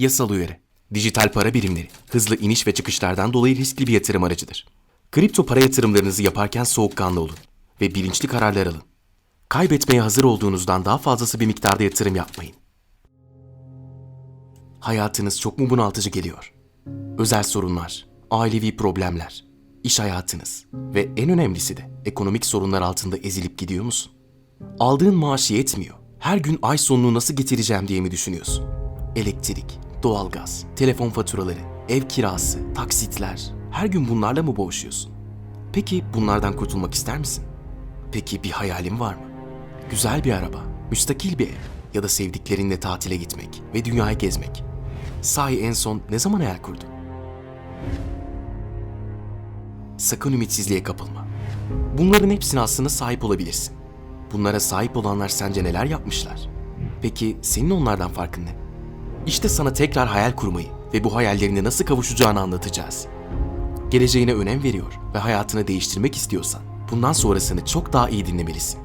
Yasal uyarı. Dijital para birimleri hızlı iniş ve çıkışlardan dolayı riskli bir yatırım aracıdır. Kripto para yatırımlarınızı yaparken soğukkanlı olun ve bilinçli kararlar alın. Kaybetmeye hazır olduğunuzdan daha fazlası bir miktarda yatırım yapmayın. Hayatınız çok mu bunaltıcı geliyor? Özel sorunlar, ailevi problemler, iş hayatınız ve en önemlisi de ekonomik sorunlar altında ezilip gidiyor musun? Aldığın maaş yetmiyor. Her gün ay sonunu nasıl getireceğim diye mi düşünüyorsun? Elektrik, doğalgaz, telefon faturaları, ev kirası, taksitler. Her gün bunlarla mı boğuşuyorsun? Peki bunlardan kurtulmak ister misin? Peki bir hayalin var mı? Güzel bir araba, müstakil bir ev ya da sevdiklerinle tatile gitmek ve dünyayı gezmek. Sahi en son ne zaman hayal kurdun? Sakın ümitsizliğe kapılma. Bunların hepsine aslında sahip olabilirsin. Bunlara sahip olanlar sence neler yapmışlar? Peki senin onlardan farkın ne? İşte sana tekrar hayal kurmayı ve bu hayallerine nasıl kavuşacağını anlatacağız. Geleceğine önem veriyor ve hayatını değiştirmek istiyorsan bundan sonrasını çok daha iyi dinlemelisin.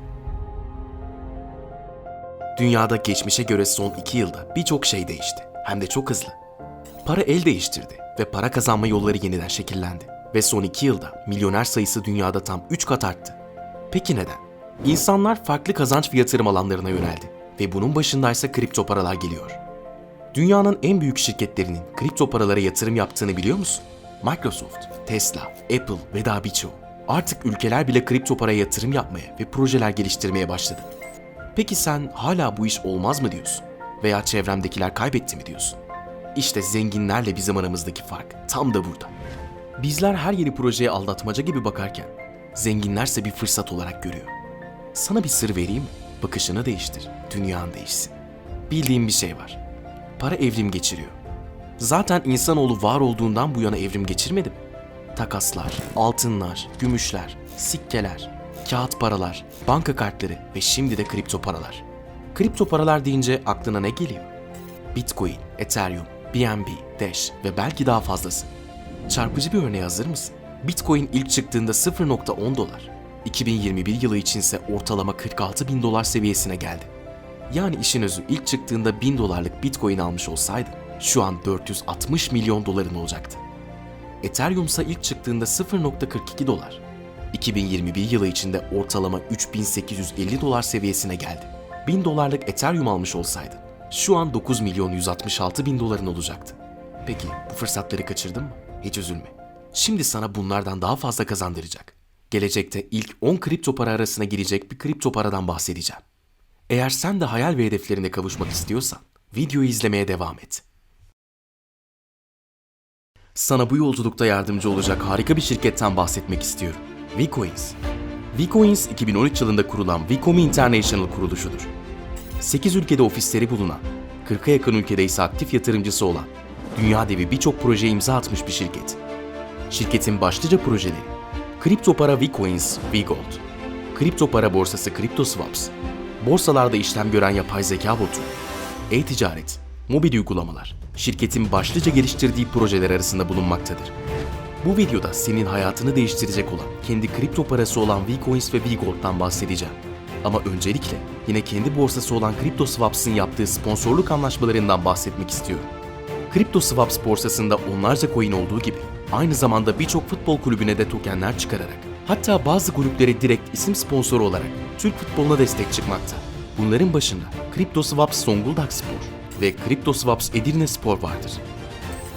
Dünyada geçmişe göre son iki yılda birçok şey değişti. Hem de çok hızlı. Para el değiştirdi ve para kazanma yolları yeniden şekillendi. Ve son iki yılda milyoner sayısı dünyada tam 3 kat arttı. Peki neden? İnsanlar farklı kazanç ve yatırım alanlarına yöneldi. Ve bunun başındaysa kripto paralar geliyor. Dünyanın en büyük şirketlerinin kripto paralara yatırım yaptığını biliyor musun? Microsoft, Tesla, Apple ve daha birçoğu. Artık ülkeler bile kripto paraya yatırım yapmaya ve projeler geliştirmeye başladı. Peki sen hala bu iş olmaz mı diyorsun? Veya çevremdekiler kaybetti mi diyorsun? İşte zenginlerle bizim aramızdaki fark tam da burada. Bizler her yeni projeye aldatmaca gibi bakarken, zenginlerse bir fırsat olarak görüyor. Sana bir sır vereyim? Bakışını değiştir, dünyan değişsin. Bildiğim bir şey var. Para evrim geçiriyor. Zaten insanoğlu var olduğundan bu yana evrim geçirmedi mi? Takaslar, altınlar, gümüşler, sikkeler, kağıt paralar, banka kartları ve şimdi de kripto paralar. Kripto paralar deyince aklına ne geliyor? Bitcoin, Ethereum, BNB, Dash ve belki daha fazlası. Çarpıcı bir örneğe hazır mısın? Bitcoin ilk çıktığında 0.10 dolar. 2021 yılı içinse ortalama 46 bin dolar seviyesine geldi. Yani işin özü ilk çıktığında 1000 dolarlık Bitcoin almış olsaydın şu an 460 milyon doların olacaktı. Ethereum ise ilk çıktığında 0.42 dolar. 2021 yılı içinde ortalama 3850 dolar seviyesine geldi. 1000 dolarlık Ethereum almış olsaydın şu an 9 milyon 166 bin doların olacaktı. Peki bu fırsatları kaçırdın mı? Hiç üzülme. Şimdi sana bunlardan daha fazla kazandıracak. Gelecekte ilk 10 kripto para arasına girecek bir kripto paradan bahsedeceğim. Eğer sen de hayal ve hedeflerine kavuşmak istiyorsan videoyu izlemeye devam et. Sana bu yolculukta yardımcı olacak harika bir şirketten bahsetmek istiyorum. Vcoins. Vcoins 2013 yılında kurulan Vcomi International kuruluşudur. 8 ülkede ofisleri bulunan, 40'a yakın ülkede ise aktif yatırımcısı olan, dünya devi birçok projeye imza atmış bir şirket. Şirketin başlıca projeleri, kripto para Vcoins, Vgold, kripto para borsası CryptoSwaps, borsalarda işlem gören yapay zeka botu, e-ticaret, mobil uygulamalar, şirketin başlıca geliştirdiği projeler arasında bulunmaktadır. Bu videoda senin hayatını değiştirecek olan kendi kripto parası olan Vcoins ve Vgold'dan bahsedeceğim. Ama öncelikle yine kendi borsası olan CryptoSwaps'ın yaptığı sponsorluk anlaşmalarından bahsetmek istiyorum. CryptoSwaps borsasında onlarca coin olduğu gibi aynı zamanda birçok futbol kulübüne de tokenler çıkararak hatta bazı kulüplere direkt isim sponsoru olarak Türk futboluna destek çıkmakta. Bunların başında CryptoSwaps Zonguldak Spor ve CryptoSwaps Edirne Spor vardır.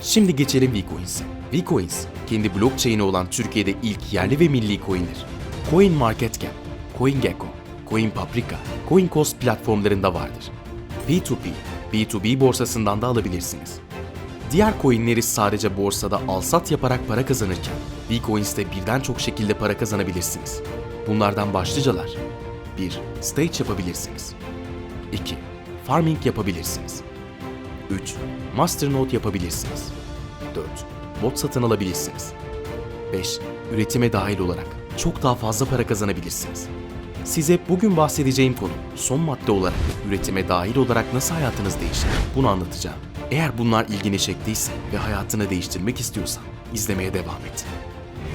Şimdi geçelim Vcoins'e. Vcoins, kendi blockchain'i olan Türkiye'de ilk yerli ve milli coin'dir. CoinMarketCap, CoinGecko, CoinPaprika, CoinCost platformlarında vardır. P2P, B2B borsasından da alabilirsiniz. Diğer coinleri sadece borsada al-sat yaparak para kazanırken, Vcoins'te birden çok şekilde para kazanabilirsiniz. Bunlardan başlıcalar 1. Stage yapabilirsiniz. 2. Farming yapabilirsiniz. 3. Masternode yapabilirsiniz. 4. Bot satın alabilirsiniz. 5. Üretime dahil olarak çok daha fazla para kazanabilirsiniz. Size bugün bahsedeceğim konu son madde olarak üretime dahil olarak nasıl hayatınız değişir bunu anlatacağım. Eğer bunlar ilgini çektiyse ve hayatını değiştirmek istiyorsan izlemeye devam et.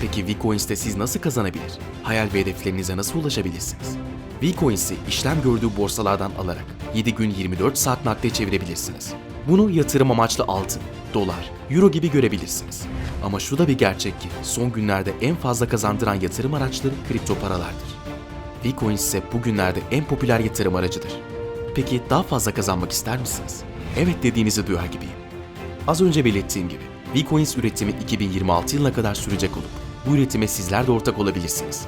Peki Vcoins'te siz nasıl kazanabilir? Hayal ve hedeflerinize nasıl ulaşabilirsiniz? Vcoins'i işlem gördüğü borsalardan alarak 7 gün 24 saat nakde çevirebilirsiniz. Bunu yatırım amaçlı altın, dolar, euro gibi görebilirsiniz. Ama şu da bir gerçek ki son günlerde en fazla kazandıran yatırım araçları kripto paralardır. Vcoins ise bugünlerde en popüler yatırım aracıdır. Peki daha fazla kazanmak ister misiniz? Evet dediğinizi duyar gibiyim. Az önce belirttiğim gibi Vcoins üretimi 2026 yılına kadar sürecek olup bu üretime sizler de ortak olabilirsiniz.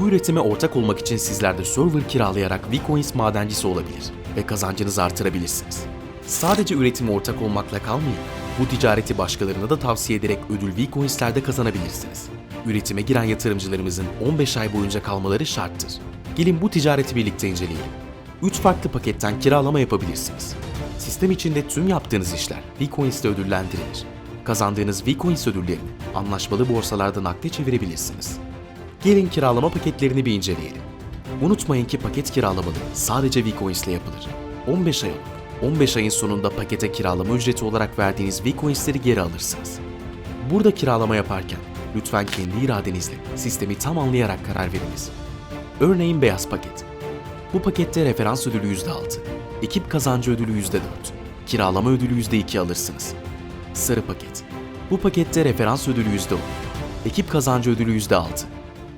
Bu üretime ortak olmak için sizler de server kiralayarak Vcoins madencisi olabilir ve kazancınızı artırabilirsiniz. Sadece üretime ortak olmakla kalmayın, bu ticareti başkalarına da tavsiye ederek ödül Vcoins'lerde kazanabilirsiniz. Üretime giren yatırımcılarımızın 15 ay boyunca kalmaları şarttır. Gelin bu ticareti birlikte inceleyelim. 3 farklı paketten kiralama yapabilirsiniz. Sistem içinde tüm yaptığınız işler Vcoins ile ödüllendirilir. Kazandığınız Vcoins ödüllerini anlaşmalı borsalarda nakde çevirebilirsiniz. Gelin kiralama paketlerini bir inceleyelim. Unutmayın ki paket kiralamaları sadece Vcoins ile yapılır. 15 ay olup 15 ayın sonunda pakete kiralama ücreti olarak verdiğiniz Vcoins'leri geri alırsınız. Burada kiralama yaparken lütfen kendi iradenizle sistemi tam anlayarak karar veriniz. Örneğin beyaz paket. Bu pakette referans ödülü %6, ekip kazancı ödülü %4, kiralama ödülü %2 alırsınız. Sarı paket. Bu pakette referans ödülü %10, ekip kazancı ödülü %6,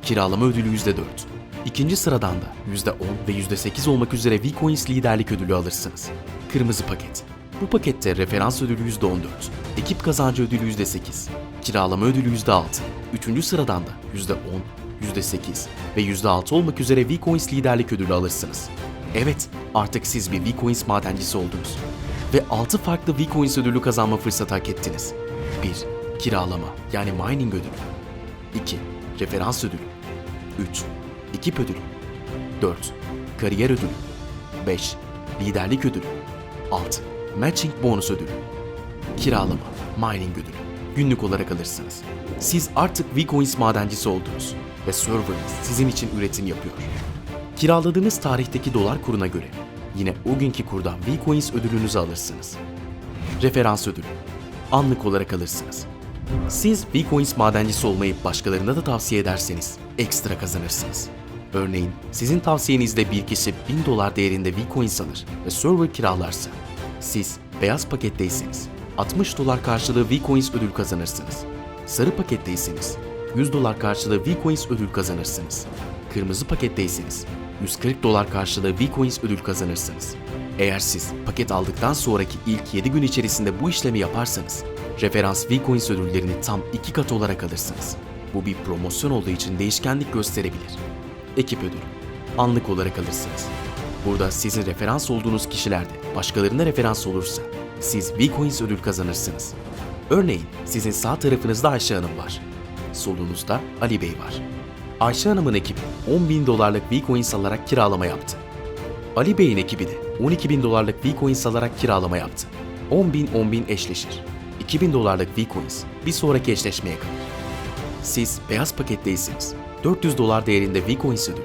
kiralama ödülü %4. İkinci sıradan da %10 ve %8 olmak üzere Vcoins liderlik ödülü alırsınız. Kırmızı paket. Bu pakette referans ödülü %14, ekip kazancı ödülü %8, kiralama ödülü %6. Üçüncü sıradan da %10, %8 ve %6 olmak üzere Vcoins liderlik ödülü alırsınız. Evet, artık siz bir Vcoins madencisi oldunuz. Ve 6 farklı Vcoins ödülü kazanma fırsatı hak ettiniz. 1. Kiralama yani mining ödülü. 2. Referans ödülü. 3. Ekip ödülü. 4. Kariyer ödülü. 5. Liderlik ödülü. 6. Matching bonus ödülü. Kiralama, mining ödülü. Günlük olarak alırsınız. Siz artık Vcoins madencisi oldunuz ve serverınız sizin için üretim yapıyor. Kiraladığınız tarihteki dolar kuruna göre yine o günkü kurdan Vcoins ödülünüzü alırsınız. Referans ödülü. Anlık olarak alırsınız. Siz Vcoins madencisi olmayı başkalarına da tavsiye ederseniz ekstra kazanırsınız. Örneğin sizin tavsiyenizle bir kişi 1000 dolar değerinde Vcoins alır ve server kiralarsa siz beyaz paketteyseniz 60 dolar karşılığı Vcoins ödül kazanırsınız. Sarı paketteyseniz 100 dolar karşılığı Vcoins ödül kazanırsınız. Kırmızı paketteyseniz 140 dolar karşılığı Vcoins ödül kazanırsınız. Eğer siz paket aldıktan sonraki ilk 7 gün içerisinde bu işlemi yaparsanız referans Vcoins ödüllerini tam 2 kat olarak alırsınız. Bu bir promosyon olduğu için değişkenlik gösterebilir. Ekip ödülü. Anlık olarak alırsınız. Burada sizin referans olduğunuz kişiler de başkalarına referans olursa siz Vcoins ödül kazanırsınız. Örneğin sizin sağ tarafınızda Ayşe Hanım var. Solunuzda Ali Bey var. Ayşe Hanım'ın ekibi 10 bin dolarlık Vcoins alarak kiralama yaptı. Ali Bey'in ekibi de 12 bin dolarlık Vcoins alarak kiralama yaptı. 10 bin 10 bin eşleşir. 2000 dolarlık Vcoins bir sonraki eşleşmeye kalır. Siz beyaz paketteyseniz 400 dolar değerinde Vcoins ödül.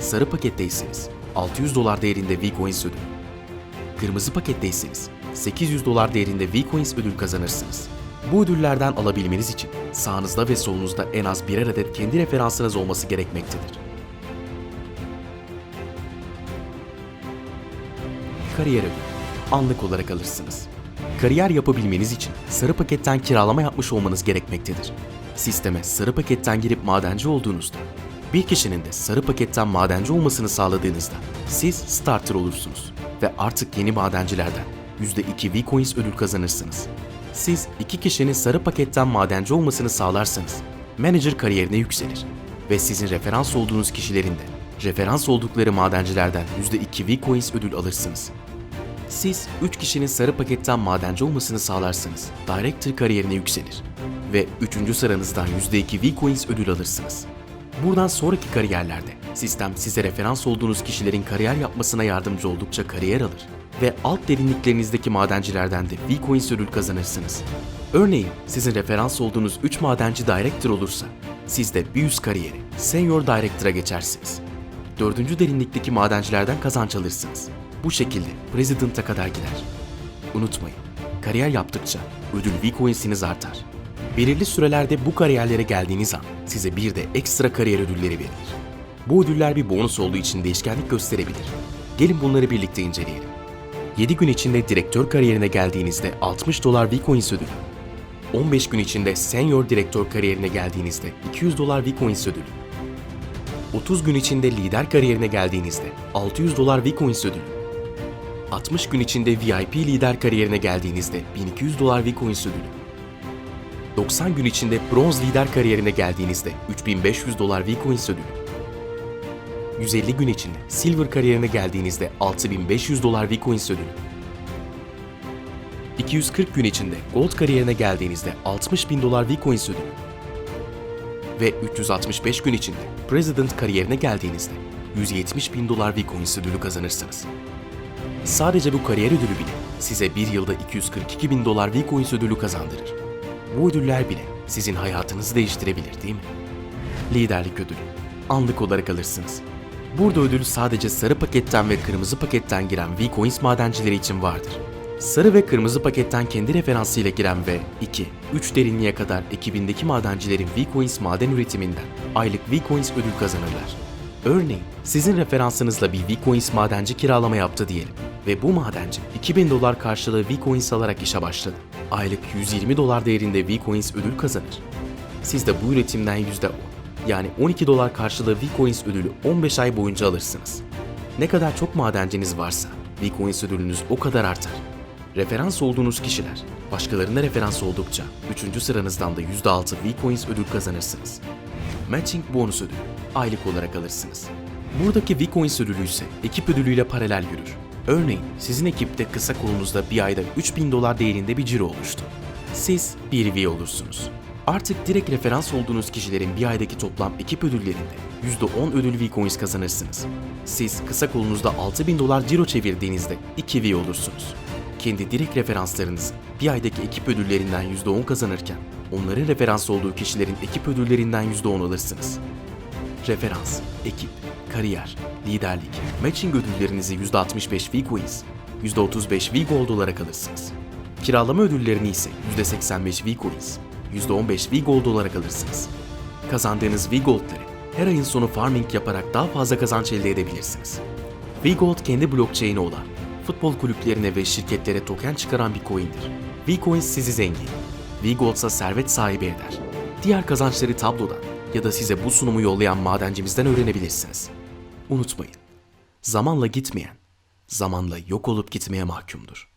Sarı paketteyseniz 600 dolar değerinde Vcoins ödül. Kırmızı paketteyseniz 800 dolar değerinde Vcoins ödül kazanırsınız. Bu ödüllerden alabilmeniz için sağınızda ve solunuzda en az birer adet kendi referansınız olması gerekmektedir. Kariyer ödülü. Anlık olarak alırsınız. Kariyer yapabilmeniz için sarı paketten kiralama yapmış olmanız gerekmektedir. Sisteme sarı paketten girip madenci olduğunuzda, bir kişinin de sarı paketten madenci olmasını sağladığınızda siz starter olursunuz ve artık yeni madencilerden %2 Vcoins ödül kazanırsınız. Siz iki kişinin sarı paketten madenci olmasını sağlarsanız manager kariyerine yükselir ve sizin referans olduğunuz kişilerin de referans oldukları madencilerden %2 Vcoins ödül alırsınız. Siz 3 kişinin sarı paketten madenci olmasını sağlarsanız Director kariyerine yükselir ve 3. sıranızdan %2 Vcoins ödül alırsınız. Buradan sonraki kariyerlerde sistem size referans olduğunuz kişilerin kariyer yapmasına yardımcı oldukça kariyer alır ve alt derinliklerinizdeki madencilerden de Vcoins ödül kazanırsınız. Örneğin sizin referans olduğunuz 3 madenci Director olursa siz de bir üst kariyeri Senior Director'a geçersiniz. Dördüncü derinlikteki madencilerden kazanç alırsınız. Bu şekilde President'a kadar gider. Unutmayın, kariyer yaptıkça ödül Vcoins'iniz artar. Belirli sürelerde bu kariyerlere geldiğiniz an size bir de ekstra kariyer ödülleri verilir. Bu ödüller bir bonus olduğu için değişkenlik gösterebilir. Gelin bunları birlikte inceleyelim. 7 gün içinde direktör kariyerine geldiğinizde 60 dolar V-Coins ödülü. 15 gün içinde senior direktör kariyerine geldiğinizde 200 dolar V-Coins ödülü. 30 gün içinde lider kariyerine geldiğinizde 600 dolar V-Coins ödülü. 60 gün içinde VIP lider kariyerine geldiğinizde 1200 dolar V-Coins ödülü. 90 gün içinde bronz lider kariyerine geldiğinizde 3500 dolar V-Coins ödülü. 150 gün içinde silver kariyerine geldiğinizde 6500 dolar V-Coins ödülü. 240 gün içinde gold kariyerine geldiğinizde 60 bin dolar V-Coins ödülü. Ve 365 gün içinde president kariyerine geldiğinizde 170 bin dolar V-Coins ödülü kazanırsınız. Sadece bu kariyer ödülü bile size bir yılda 242 bin dolar V-Coins ödülü kazandırır. Bu ödüller bile sizin hayatınızı değiştirebilir değil mi? Liderlik ödülü. Anlık olarak alırsınız. Burada ödül sadece sarı paketten ve kırmızı paketten giren V-Coins madencileri için vardır. Sarı ve kırmızı paketten kendi referansıyla giren ve 2, 3 derinliğe kadar ekibindeki madencilerin V-Coins maden üretiminden aylık V-Coins ödül kazanırlar. Örneğin sizin referansınızla bir V-Coins madenci kiralama yaptı diyelim ve bu madenci 2000 dolar karşılığı V-Coins alarak işe başladı. Aylık 120 dolar değerinde V-Coins ödül kazanır. Siz de bu üretimden %10 yani 12 dolar karşılığı V-Coins ödülü 15 ay boyunca alırsınız. Ne kadar çok madenciniz varsa V-Coins ödülünüz o kadar artar. Referans olduğunuz kişiler başkalarına referans oldukça 3. sıranızdan da %6 V-Coins ödül kazanırsınız. Matching bonus ödülü aylık olarak alırsınız. Buradaki V-Coins ödülü ise ekip ödülüyle paralel yürür. Örneğin sizin ekipte kısa kolunuzda bir ayda 3000 dolar değerinde bir ciro oluştu. Siz bir V olursunuz. Artık direkt referans olduğunuz kişilerin bir aydaki toplam ekip ödüllerinde %10 ödül V-Coins kazanırsınız. Siz kısa kolunuzda 6000 dolar ciro çevirdiğinizde 2 V olursunuz. Kendi direkt referanslarınız bir aydaki ekip ödüllerinden %10 kazanırken onların referans olduğu kişilerin ekip ödüllerinden %10 alırsınız. Referans, ekip, kariyer, liderlik, matching ödüllerinizi %65 V-Coins, %35 V-Gold olarak alırsınız. Kiralama ödüllerini ise %85 V-Coins, %15 V-Gold olarak alırsınız. Kazandığınız V-Gold'ları her ayın sonu farming yaparak daha fazla kazanç elde edebilirsiniz. V-Gold kendi blockchain'i olan futbol kulüplerine ve şirketlere token çıkaran bir coin'dir. V-Coins sizi zengin, V-Gold ise servet sahibi eder. Diğer kazançları tablodan ya da size bu sunumu yollayan madencimizden öğrenebilirsiniz. Unutmayın, zamanla gitmeyen, zamanla yok olup gitmeye mahkumdur.